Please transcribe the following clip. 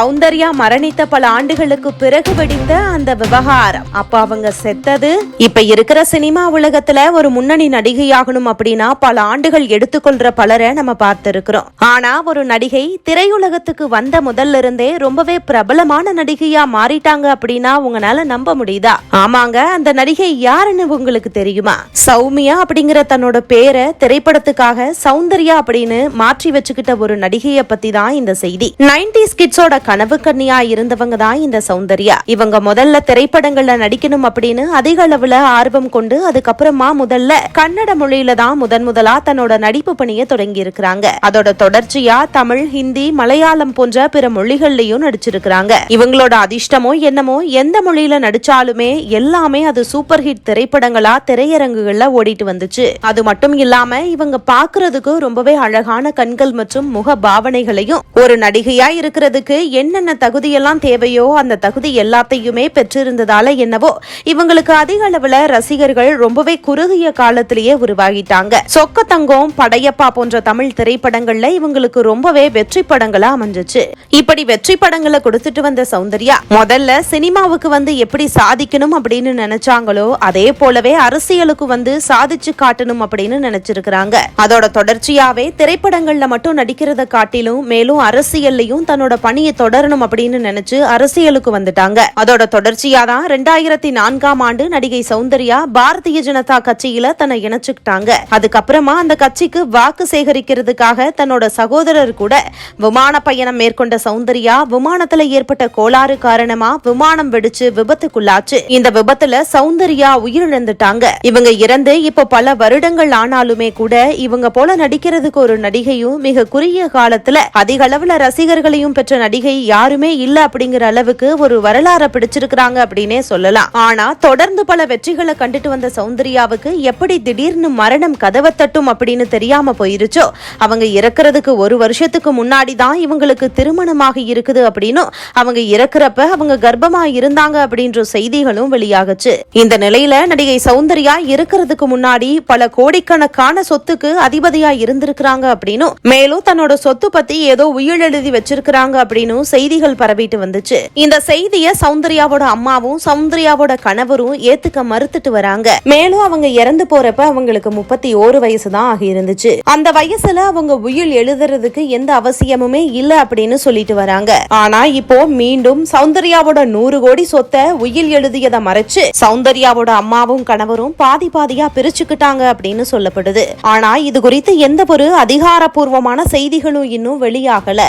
சௌந்தர்யா மரணித்த பல ஆண்டுகளுக்கு பிறகு வெடித்த அந்த விவகாரம். அப்ப அவங்க செத்தது? இப்ப இருக்கிற சினிமா உலகத்துல ஒரு முன்னணி நடிகையாகணும் அப்படின்னா பல ஆண்டுகள் எடுத்துக்கொள்ற பலரை நம்ம பார்த்திருக்கிறோம். ஆனா ஒரு நடிகை திரையுலகத்துக்கு வந்த முதல்ல இருந்தே ரொம்பவே பிரபலமான நடிகையா மாறிட்டாங்க அப்படின்னா உங்களால நம்ப முடியுதா? ஆமாங்க அந்த நடிகை யாருன்னு உங்களுக்கு தெரியுமா? சௌமியா அப்படிங்கிற தன்னோட பேரை திரைப்படத்துக்காக சௌந்தர்யா அப்படின்னு மாற்றி வச்சுக்கிட்ட ஒரு நடிகையை பத்தி தான் இந்த செய்தி. நைன்டி கிட்ஸோட கனவு கன்னியா இருந்தவங்க தான் இந்த சௌந்தர்யா. இவங்க முதல்ல திரைப்படங்கள்ல நடிக்கணும் அப்படின்னு அதிக அளவுல ஆர்வம் கொண்டு அதுக்கப்புறமா முதல்ல கன்னட மொழியில தான் முதன் முதலா தன்னோட நடிப்பு பணியை தொடங்கி இருக்கிறாங்க. அதோட தொடர்ச்சியா தமிழ் ஹிந்தி மலையாளம் போன்ற பிற மொழிகள்லயும் நடிச்சிருக்கிறாங்க. இவங்களோட அதிர்ஷ்டமோ என்னமோ எந்த மொழியில நடிச்சாலுமே எல்லாமே அது சூப்பர் ஹிட் திரைப்படங்களா திரையரங்குகள்ல ஓடிட்டு வந்துச்சு. அது மட்டும் இல்லாம இவங்க பாக்குறதுக்கு ரொம்பவே அழகான கண்கள் மற்றும் முக பாவனைகளையும் ஒரு நடிகையா இருக்கிறதுக்கு என்னென்ன தகுதியெல்லாம் தேவையோ அந்த தகுதி எல்லாத்தையுமே பெற்றிருந்ததால என்னவோ இவங்களுக்கு அதிக அளவுல ரசிகர்கள் ரொம்பவே குறுகிய காலத்திலேயே உருவாகிட்டாங்க. சொக்க தங்கம் படையப்பா போன்ற தமிழ் திரைப்படங்கள்ல இவங்களுக்கு ரொம்பவே வெற்றி படங்களா அமைஞ்சிச்சு. இப்படி வெற்றி படங்களை கொடுத்துட்டு வந்த சௌந்தர்யா முதல்ல சினிமாவுக்கு வந்து எப்படி சாதிக்கணும் அப்படின்னு நினைச்சாங்களோ அதே போலவே அரசியலுக்கு வந்து சாதிச்சு காட்டணும் அப்படின்னு நினைச்சிருக்கிறாங்க. அதோட தொடர்ச்சியாவே திரைப்படங்கள்ல மட்டும் நடிக்கிறத காட்டிலும் மேலும் அரசியல்லையும் தன்னோட பணியை தொடரணும் அப்படின்னு நினைச்சு அரசியலுக்கு வந்துட்டாங்க. அதோட தொடர்ச்சியா தான் ரெண்டாயிரத்தி நான்காம் ஆண்டு நடிகை சௌந்தர்யா பாரதிய ஜனதா கட்சியில தன்னை இணைச்சுக்கிட்டாங்க. அதுக்கப்புறமா அந்த கட்சிக்கு வாக்கு சேகரிக்கிறதுக்காக தன்னோட சகோதரர் கூட விமான பயணம் மேற்கொண்ட சௌந்தர்யா விமானத்துல ஏற்பட்ட கோளாறு காரணமா விமானம் வெடிச்சு விபத்துக்குள்ளாச்சு. இந்த விபத்துல சௌந்தர்யா உயிரிழந்துட்டாங்க. இவங்க இறந்து இப்ப பல வருடங்கள் ஆனாலுமே கூட இவங்க போல நடிக்கிறதுக்கு ஒரு நடிகையும் மிக குறுகிய காலத்துல அதிக அளவுல ரசிகர்களையும் பெற்ற நடிகை யாருமே இல்ல அப்படிங்கிற அளவுக்கு ஒரு வரலாற பிடிச்சிருக்கிறாங்க அப்படின்னே சொல்லலாம். ஆனா தொடர்ந்து பல வெற்றிகளை கண்டுட்டு வந்த சௌந்தர்யாவுக்கு எப்படி திடீர்னு மரணம் கதவை தட்டும் அப்படின்னு தெரியாம போயிருச்சோ அவங்க இறக்குறதுக்கு ஒரு வருஷத்துக்கு முன்னாடி தான் இவங்களுக்கு திருமணமாக இருக்குது அப்படின்னும் அவங்க இறக்குறப்ப அவங்க கர்ப்பமா இருந்தாங்க அப்படின்ற செய்திகளும் வெளியாகுச்சு. இந்த நிலையில நடிகை சௌந்தர்யா இருக்கிறதுக்கு முன்னாடி பல கோடிக்கணக்கான சொத்துக்கு அதிபதியா இருந்திருக்கிறாங்க அப்படின்னும் மேலும் தன்னோட சொத்து பத்தி ஏதோ உயிர் எழுதி வச்சிருக்கிறாங்க அப்படின்னு அப்படின்னு செய்திகள் பரவிட்டு வந்துச்சு. இந்த செய்திய சௌந்தர்யாவோட அம்மாவும் சௌந்தர்யாவோட கணவரும் ஏத்துக்க மறுத்துட்டு வராங்க. மேலும் அவங்க இறந்து போறப்ப அவங்களுக்கு முப்பத்தி ஓரு வயசு தான் ஆகி இருந்துச்சு அந்த வயசுல அவங்க உயிர் எழுதுறதுக்கு எந்த அவசியமுமே இல்ல அப்படின்னு சொல்லிட்டு வராங்க. ஆனா இப்போ மீண்டும் சௌந்தர்யாவோட நூறு கோடி சொத்தை உயில் எழுதியதை மறைச்சு சௌந்தர்யாவோட அம்மாவும் கணவரும் பாதி பாதியா பிரிச்சுக்கிட்டாங்க அப்படின்னு சொல்லப்படுது. ஆனா இது குறித்து எந்த ஒரு அதிகாரப்பூர்வமான செய்திகளும் இன்னும் வெளியாகல.